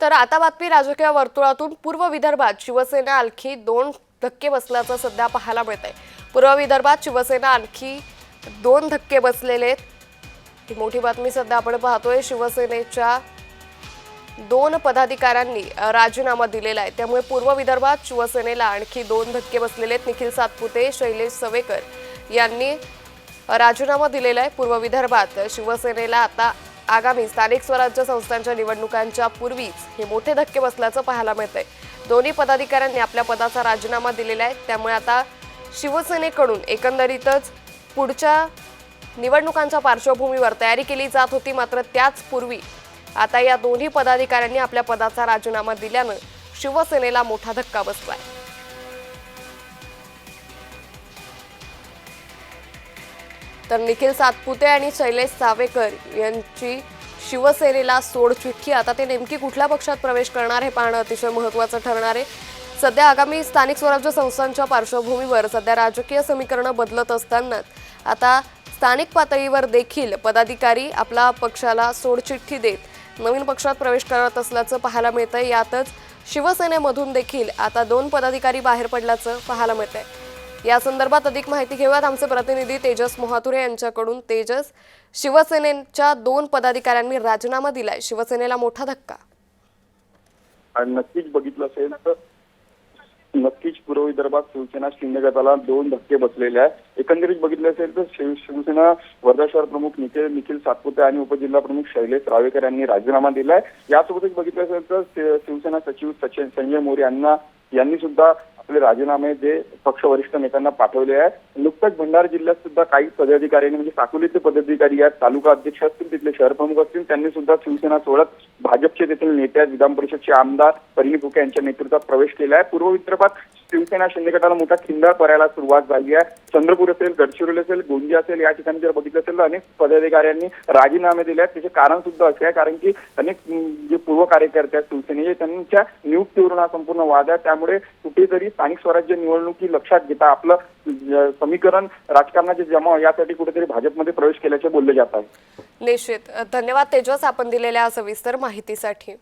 तर आता बातमी राजकीय वर्तुळातून पूर्व विदर्भात शिवसेना आणखी दोन धक्के बसल्याचं सध्या पाहायला मिळत आहे पूर्व विदर्भात शिवसेना आणखी दोन धक्के बसलेले आहेत. ही मोठी बातमी सध्या आपण पाहतोय. शिवसेनेच्या दोन पदाधिकाऱ्यांनी राजीनामा दिलेला आहे. त्यामुळे पूर्व विदर्भात शिवसेनेला आणखी दोन धक्के बसलेले आहेत. निखिल सातपुते शैलेश सवेकर यांनी राजीनामा दिलेला आहे पूर्व विदर्भात. शिवसेनेला आता आगामी स्थानिक स्वराज्य संस्थांच्या निवडणुकांच्या पूर्वीच हे मोठे धक्के बसल्याचं पाहायला मिळतंय. दोन्ही पदाधिकाऱ्यांनी आपल्या पदाचा राजीनामा दिलेला आहे. त्यामुळे आता शिवसेनेकडून एकंदरीतच पुढच्या निवडणुकांच्या पार्श्वभूमीवर तयारी केली जात होती. मात्र त्याच पूर्वी आता या दोन्ही पदाधिकाऱ्यांनी आपल्या पदाचा राजीनामा दिल्यानं शिवसेनेला मोठा धक्का बसला आहे तर निखिल सातपुते आणि शैलेश सावेकर यांची शिवसेनेला सोडचिठ्ठी आता ते नेमकी कुठल्या पक्षात प्रवेश करणार हे पाहणं अतिशय महत्त्वाचं ठरणार आहे. सध्या आगामी स्थानिक स्वराज्य संस्थांच्या पार्श्वभूमीवर सध्या राजकीय समीकरणं बदलत असतानाच आता स्थानिक पातळीवर देखील पदाधिकारी आपला पक्षाला सोडचिठ्ठी देत नवीन पक्षात प्रवेश करत असल्याचं पाहायला मिळतंय. यातच शिवसेनेमधून देखील आता दोन पदाधिकारी बाहेर पडल्याचं पाहायला मिळतंय. या संदर्भात अधिक माहिती घेऊयात. आमचे प्रतिनिधी तेजस मोहातुरे यांच्याकडून. तेजस शिवसेनेच्या दोन पदाधिकाऱ्यांनी राजीनामा दिलाय. शिवसेनेला मोठा धक्का. नक्कीच बघितलं असेल तर नक्कीच पूर्व विदर्भात शिवसेना शिंदे गटाला दोन धक्के बसलेले आहेत. एकंदरीत बघितलं असेल तर शिव शिवसेना वर्धा शहर प्रमुख निखिल निखिल सातपुते आणि उपजिल्हा प्रमुख शैलेश रावेकर यांनी राजीनामा दिलाय. यासोबतच बघितलं असेल तर शिवसेना सचिव सचिन संजय मोरे यांना यांनी सुद्धा आपले राजीनामे जे पक्ष वरिष्ठ नेत्यांना पाठवले आहेत. नुकताच भंडारा जिल्ह्यात सुद्धा काही पदाधिकाऱ्यांनी म्हणजे साकोलीचे पदाधिकारी आहेत तालुका अध्यक्ष असतील तिथले शहर प्रमुख असतील त्यांनी सुद्धा शिवसेना सोडत भाजपचे तेथील नेते आहेत विधान परिषदचे आमदार परिणी फुके यांच्या नेतृत्वात प्रवेश केला आहे. पूर्व विदर्भात शिवसेना शिंदे गटाला मोठा खिंडार करायला सुरुवात झाली आहे. चंद्रपूर असेल गडचिरोली असेल गोंदिया असेल या ठिकाणी जर बघितलं असेल तर अनेक पदाधिकाऱ्यांनी राजीनामे दिले आहेत. त्याचे कारण सुद्धा असे आहे कारण की अनेक जे पूर्व कार्यकर्ते आहेत शिवसेनेचे त्यांच्या नियुक्तीवरून हा संपूर्ण वाद आहे. त्यामुळे कुठेतरी स्थानिक स्वराज्य निवडणुकी लक्षात घेता आपलं समीकरण राजकारणाचे जमाव यासाठी कुठेतरी भाजपमध्ये प्रवेश केल्याचे बोलले जात आहे. निश्चित. धन्यवाद तेजस आपण दिलेल्या सविस्तर माहितीसाठी.